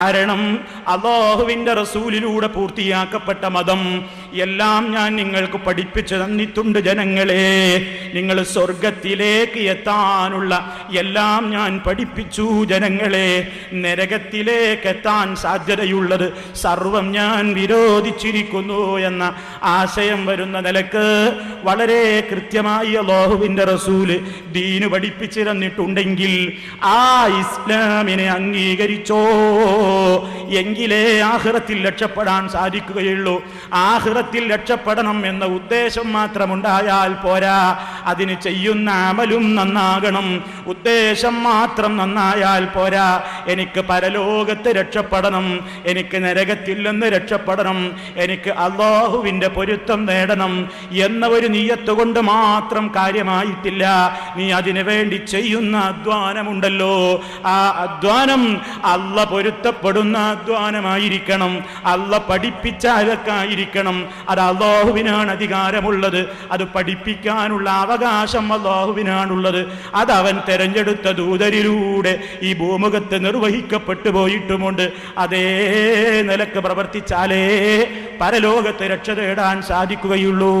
കാരണം അള്ളാഹുവിന്റെ റസൂലിലൂടെ പൂർത്തിയാക്കപ്പെട്ട മതം എല്ലാം ഞാൻ നിങ്ങൾക്ക് പഠിപ്പിച്ചു തന്നിട്ടുണ്ട് ജനങ്ങളെ. നിങ്ങൾ സ്വർഗത്തിലേക്ക് എത്താനുള്ള എല്ലാം ഞാൻ പഠിപ്പിച്ചു ജനങ്ങളെ. നരകത്തിലേക്ക് എത്താൻ സാധ്യതയുള്ളത് സർവം ഞാൻ വിരോധിച്ചിരിക്കുന്നു എന്ന ആശയം വരുന്ന നിലയ്ക്ക് വളരെ കൃത്യമായി അള്ളാഹുവിന്റെ റസൂൽ ദീന് പഠിപ്പിച്ചു തന്നിട്ടുണ്ടെങ്കിൽ ആ ഇസ്ലാമിനെ അംഗീകരിച്ചോ? എങ്കിലേ ആഹ്റത്തിൽ രക്ഷപ്പെടാൻ സാധിക്കുകയുള്ളൂ. ആഹ്റത്തിൽ രക്ഷപ്പെടണം എന്ന ഉദ്ദേശം മാത്രമുണ്ടായാൽ പോരാ. അതിന് ചെയ്യുന്ന അമലും നന്നാകണം. ഉദ്ദേശം മാത്രം നന്നായാൽ പോരാ. എനിക്ക് പരലോകത്ത് രക്ഷപ്പെടണം. എനിക്ക് നരകത്തിൽ നിന്ന് രക്ഷപ്പെടണം. എനിക്ക് അള്ളാഹുവിന്റെ പൊരുത്തം നേടണം എന്ന ഒരു നീയത്ത് കൊണ്ട് മാത്രം കാര്യമായിട്ടില്ല. നീ അതിനു വേണ്ടി ചെയ്യുന്ന അധ്വാനമുണ്ടല്ലോ. ആ അധ്വാനം അല്ല പൊരുത്തപ്പെടുന്ന അധ്വാനമായിരിക്കണം. അല്ല പഠിപ്പിച്ച അലക്കായിരിക്കണം. അത് അള്ളാഹുവിനാണ് അധികാരമുള്ളത്. അത് പഠിപ്പിക്കാനുള്ള അവകാശം അള്ളാഹുവിനാണുള്ളത്. അത് അവൻ തെരഞ്ഞെടുത്ത ദൂതരിലൂടെ ഈ ഭൂമുഖത്ത് നിർവഹിക്കപ്പെട്ടു പോയിട്ടുമുണ്ട്. അതേ നിലയ്ക്ക് പ്രവർത്തിച്ചാലേ പരലോകത്ത് രക്ഷ തേടാൻ സാധിക്കുകയുള്ളൂ.